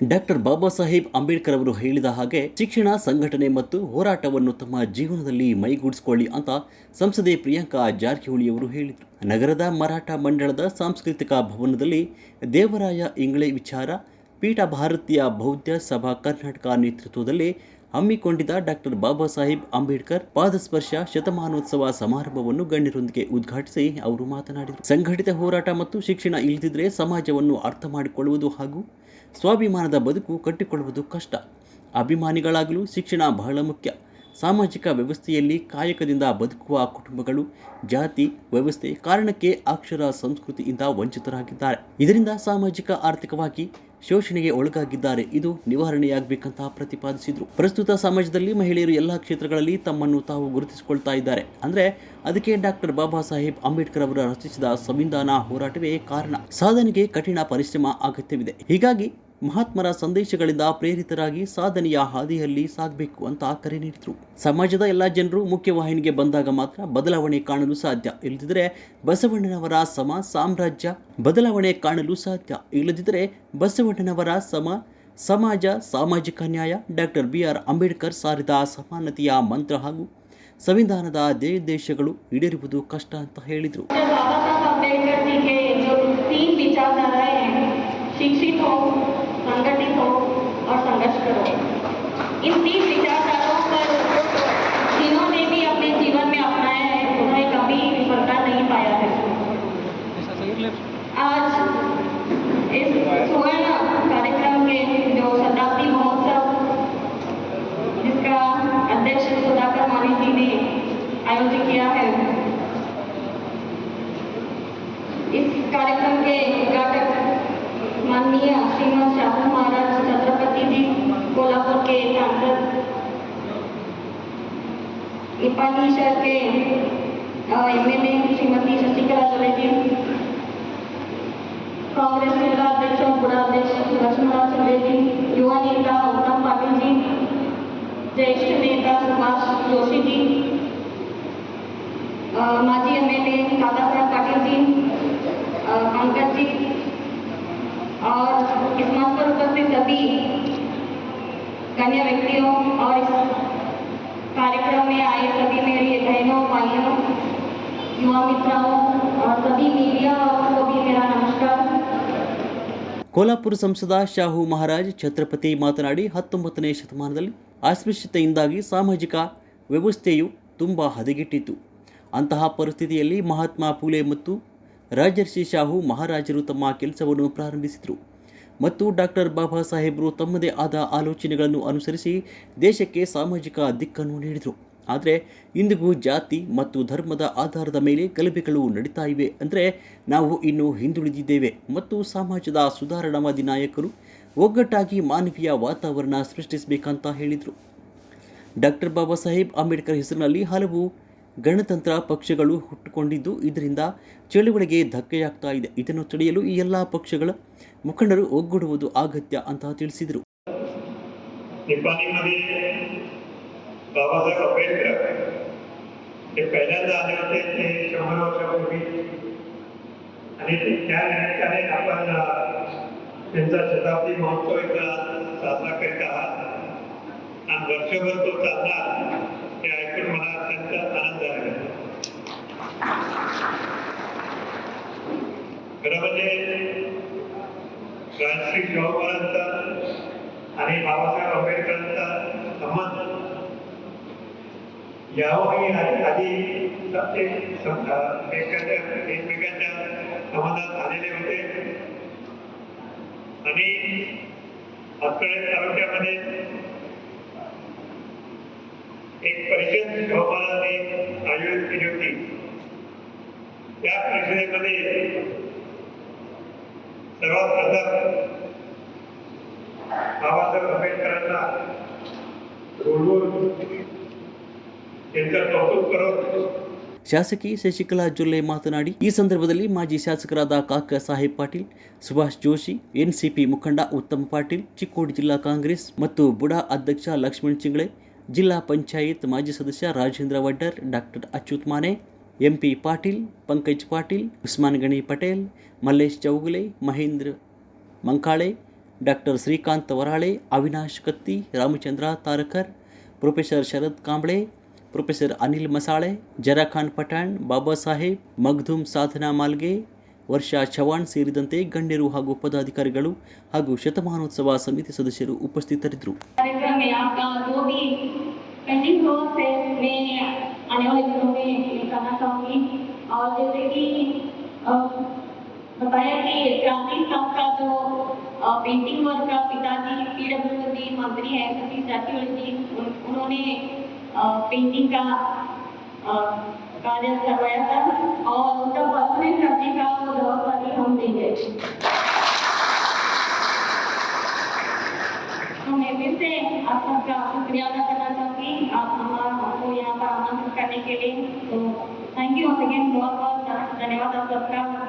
Doctor Baba Saheb Ambedkar ಅವರು ಹೇಳಿದ ಹಾಗೆ ಶಿಕ್ಷಣ, ಸಂಘಟನೆ ಮತ್ತು ಹೋರಾಟವನ್ನು ತಮ್ಮ ಜೀವನದಲ್ಲಿ ಮೈಗೂಡಿಸಿಕೊಳ್ಳಿ ಅಂತ ಸಂಸದೆ ಪ್ರಿಯಾಂಕಾ ಜಾರಕಿಹೊಳಿ ಅವರು ಹೇಳಿದರು. ನಗರದ ಮರಾಠ ಮಂಡಳದ ಸಾಂಸ್ಕೃತಿಕ ಭವನದಲ್ಲಿ ದೇವರಾಯ ಇಂಗ್ಳೆ ವಿಚಾರ, ಪೀಠ ಭಾರತೀಯ ಬೌದ್ಧ ಸಭಾ ಕರ್ನಾಟಕ ನೇತೃತ್ವದಲ್ಲಿ ಹಮ್ಮಿಕೊಂಡಿದ್ದ ಡಾಕ್ಟರ್ ಬಾಬಾ ಸಾಹೇಬ್ ಅಂಬೇಡ್ಕರ್ ಪಾದಸ್ಪರ್ಶ ಶತಮಾನೋತ್ಸವ ಸಮಾರಂಭವನ್ನು ಗಣ್ಯರೊಂದಿಗೆ ಉದ್ಘಾಟಿಸಿ ಅವರು ಮಾತನಾಡಿದರು. ಸಂಘಟಿತ ಹೋರಾಟ ಮತ್ತು ಶಿಕ್ಷಣ ಇಲ್ಲದಿದ್ದರೆ ಸಮಾಜವನ್ನು ಅರ್ಥ ಮಾಡಿಕೊಳ್ಳುವುದು ಹಾಗೂ ಸ್ವಾಭಿಮಾನದ ಬದುಕು ಕಟ್ಟಿಕೊಳ್ಳುವುದು ಕಷ್ಟ. ಅಭಿಮಾನಿಗಳಾಗಲು ಶಿಕ್ಷಣ ಬಹಳ ಮುಖ್ಯ. ಸಾಮಾಜಿಕ ವ್ಯವಸ್ಥೆಯಲ್ಲಿ ಕಾಯಕದಿಂದ ಬದುಕುವ ಕುಟುಂಬಗಳು, ಜಾತಿ, ವ್ಯವಸ್ಥೆ ಕಾರಣಕ್ಕೆ ಅಕ್ಷರ ಸಂಸ್ಕೃತಿಯಿಂದ ವಂಚಿತರಾಗಿದ್ದಾರೆ. ಇದರಿಂದ ಸಾಮಾಜಿಕ, ಆರ್ಥಿಕವಾಗಿ ಶೋಷಣೆಗೆ ಒಳಗಾಗಿದ್ದಾರೆ. ಇದು ನಿವಾರಣೆಯಾಗಬೇಕಂತ ಪ್ರತಿಪಾದಿಸಿದರು. ಪ್ರಸ್ತುತ ಸಮಾಜದಲ್ಲಿ ಮಹಿಳೆಯರು ಎಲ್ಲ ಕ್ಷೇತ್ರಗಳಲ್ಲಿ ತಮ್ಮನ್ನು ತಾವು ಗುರುತಿಸಿಕೊಳ್ತಾ ಇದ್ದಾರೆ. ಅಂದ್ರೆ ಅದಕ್ಕೆ ಡಾಕ್ಟರ್ ಬಾಬಾ ಸಾಹೇಬ್ ಅಂಬೇಡ್ಕರ್ ಅವರ ರಚಿಸಿದ ಸಂವಿಧಾನ ಹೋರಾಟವೇ ಕಾರಣ. ಸಾಧನೆಗೆ ಕಠಿಣ ಪರಿಶ್ರಮ ಅಗತ್ಯವಿದೆ. ಹೀಗಾಗಿ ಮಹಾತ್ಮರ ಸಂದೇಶಗಳಿಂದ ಪ್ರೇರಿತರಾಗಿ ಸಾಧನೆಯ ಹಾದಿಯಲ್ಲಿ ಸಾಗಬೇಕು ಅಂತ ಕರೆ ನೀಡಿದರು. ಸಮಾಜದ ಎಲ್ಲ ಜನರು ಮುಖ್ಯವಾಹಿನಿಗೆ ಬಂದಾಗ ಮಾತ್ರ ಬದಲಾವಣೆ ಕಾಣಲು ಸಾಧ್ಯ. ಇಲ್ಲದಿದ್ದರೆ ಬಸವಣ್ಣನವರ ಸಮ ಸಾಮ್ರಾಜ್ಯ ಬದಲಾವಣೆ ಕಾಣಲು ಸಾಧ್ಯ. ಇಲ್ಲದಿದ್ದರೆ ಬಸವಣ್ಣನವರ ಸಮ ಸಮಾಜ ಸಾಮಾಜಿಕ ನ್ಯಾಯ ಡಾಕ್ಟರ್ ಬಿ ಆರ್ ಅಂಬೇಡ್ಕರ್ ಸಾರಿದ ಸಮಾನತೆಯ ಮಂತ್ರ ಹಾಗೂ ಸಂವಿಧಾನದ ದೇಶಗಳು ಈಡೇರುವುದು ಕಷ್ಟ ಅಂತ ಹೇಳಿದರು. शिक्षित हो संगठित हो और संघर्ष करो। इन तीन विचारधाराओं सांसद निपाली शहर के एमएलए श्रीमती शशिकला चौबे जी कांग्रेस जिला अध्यक्ष और बुरा अध्यक्ष लक्ष्मणराव शिंदे जी युवा नेता उत्तम पाटिल जी ज्येष्ठ नेता सुभाष जोशी जी माजी अ, माजी एमएलए दादासाहेब पाटिल जी पंकज जी और इस मंच पर उपस्थित सभी गण्य व्यक्तियों और इस कार्यक्रम में आए सभी मेरी बहनों भाइयों युवा मित्रों और सभी मीडिया को भी मेरा नमस्कार ಕೋಲ್ಹಾಪುರ ಸಂಸದ ಶಾಹು ಮಹಾರಾಜ್ ಛತ್ರಪತಿ ಮಾತನಾಡಿ ಹತ್ತೊಂಬತ್ತನೇ ಶತಮಾನದಲ್ಲಿ ಅಸ್ಪೃಶ್ಯತೆಯಿಂದಾಗಿ ಸಾಮಾಜಿಕ ವ್ಯವಸ್ಥೆಯು ತುಂಬ ಹದಗೆಟ್ಟಿತ್ತು ಅಂತಹ ಪರಿಸ್ಥಿತಿಯಲ್ಲಿ ಮಹಾತ್ಮ ಫೂಲೆ ಮತ್ತು ರಾಜರ್ಷಿ ಶಾಹು ಮಹಾರಾಜರು ತಮ್ಮ ಕೆಲಸವನ್ನು ಪ್ರಾರಂಭಿಸಿದರು ಮತ್ತು ಡಾಕ್ಟರ್ ಬಾಬಾ ಸಾಹೇಬರು ತಮ್ಮದೇ ಆದ ಆಲೋಚನೆಗಳನ್ನು ಅನುಸರಿಸಿ ದೇಶಕ್ಕೆ ಸಾಮಾಜಿಕ ದಿಕ್ಕನ್ನು ನೀಡಿದರು. ಆದರೆ ಇಂದಿಗೂ ಜಾತಿ ಮತ್ತು ಧರ್ಮದ ಆಧಾರದ ಮೇಲೆ ಗಲಭೆಗಳು ನಡೀತಾ ಇವೆ ಅಂದರೆ ನಾವು ಇನ್ನೂ ಹಿಂದುಳಿದಿದ್ದೇವೆ ಮತ್ತು ಸಮಾಜದ ಸುಧಾರಣಾವಾದಿ ನಾಯಕರು ಒಗ್ಗಟ್ಟಾಗಿ ಮಾನವೀಯ ವಾತಾವರಣ ಸೃಷ್ಟಿಸಬೇಕಂತ ಹೇಳಿದರು. ಡಾಕ್ಟರ್ ಬಾಬಾ ಸಾಹೇಬ್ ಅಂಬೇಡ್ಕರ್ ಹೆಸರಿನಲ್ಲಿ ಹಲವು ಗಣತಂತ್ರ ಪಕ್ಷಗಳು ಹುಟ್ಟುಕೊಂಡಿದ್ದು ಇದರಿಂದ ಚಳುವಳಿಗೆ ಧಕ್ಕೆಯಾಗ್ತಾ ಇದೆ ಇದನ್ನು ತಡೆಯಲು ಈ ಎಲ್ಲ ಪಕ್ಷಗಳ ಮುಖಂಡರು ಒಗ್ಗೂಡುವುದು ಅಗತ್ಯ ಅಂತ ತಿಳಿಸಿದರು निपाणीमध्ये बाबासाहेब आंबेडकर हे पहिल्यांदा आले होते ते शंभर वर्षापूर्वी आणि ते त्या निमित्ताने आपण अ, त्यांचा शताब्दी महोत्सव इथं साजरा करीत आहात आणि वर्षभर तो चालणार हे ऐकून मला अत्यंत आनंद आहे. खरं म्हणजे राजश्री शाहू महाराजांचा आणि बाबासाहेब आंबेडकरांचा संबंध यावरही आधी आधी ते सम- एकमेकांच्या संबंधात आलेले होते आणि हातकळे तालुक्यामध्ये एक परिषद शाहू महाराजांनी आयोजित केली होती त्या परिषदेमध्ये सर्वात प्रथम बाबासाहेब आंबेडकरांना बोलवून त्यांचं कौतुक करत ಶಾಸಕಿ ಶಶಿಕಲಾ ಜೊಲ್ಲೆ ಮಾತನಾಡಿ ಈ ಸಂದರ್ಭದಲ್ಲಿ ಮಾಜಿ ಶಾಸಕರಾದ ಕಾಕ ಸಾಹೇಬ್ ಪಾಟೀಲ್ ಸುಭಾಷ್ ಜೋಶಿ ಎನ್ಸಿಪಿ ಮುಖಂಡ ಉತ್ತಮ್ ಪಾಟೀಲ್ ಚಿಕ್ಕೋಡಿ ಜಿಲ್ಲಾ ಕಾಂಗ್ರೆಸ್ ಮತ್ತು ಬುಡಾ ಅಧ್ಯಕ್ಷ ಲಕ್ಷ್ಮಣ್ ಚಿಂಗ್ಳೆ ಜಿಲ್ಲಾ ಪಂಚಾಯತ್ ಮಾಜಿ ಸದಸ್ಯ Rajendra Vaddar, doctor Achyut Mane, MP Patil, Pankaj Patil, Usman Gani Patel, Mallesh Chougule, Mahendra Mankale, doctor Shrikant Varale, Avinash Katti, Ramachandra Tarakar, professor Sharad Kamble, professor Anil Masale, Zarakhan Pathan, Baba Saheb, Magdum Sadhana Malge, Varsha Chavan ಸೇರಿದಂತೆ ಗಣ್ಯರು ಹಾಗೂ ಪದಾಧಿಕಾರಿಗಳು ಹಾಗೂ ಶತಮಾನೋತ್ಸವ ಸಮಿತಿ ಸದಸ್ಯರು ಉಪಸ್ಥಿತರಿದ್ದರು. में आपका, जो भी पेंडिंग वर्क है, मैं आने वाले दिनों में करना चाहूँगी। और जैसे कि बताया कि क्रांति साहब का जो पेंटिंग वर्क का पिताजी पीडब्ल्यूडी मंत्री हैं, सतीश जारकिहोली जी उन्होंने पेंटिंग का कार्य करवाया था। और उसका परमानेंट करने का वो जवाबदारी हम देंगे। तो फिर से आप सबका शुक्रिया अदा करना चाहूँगी आप हमारा यहाँ पर आमंत्रित करने के लिए। तो थैंक यू अगेन बहुत बहुत धन्यवाद आप सबका।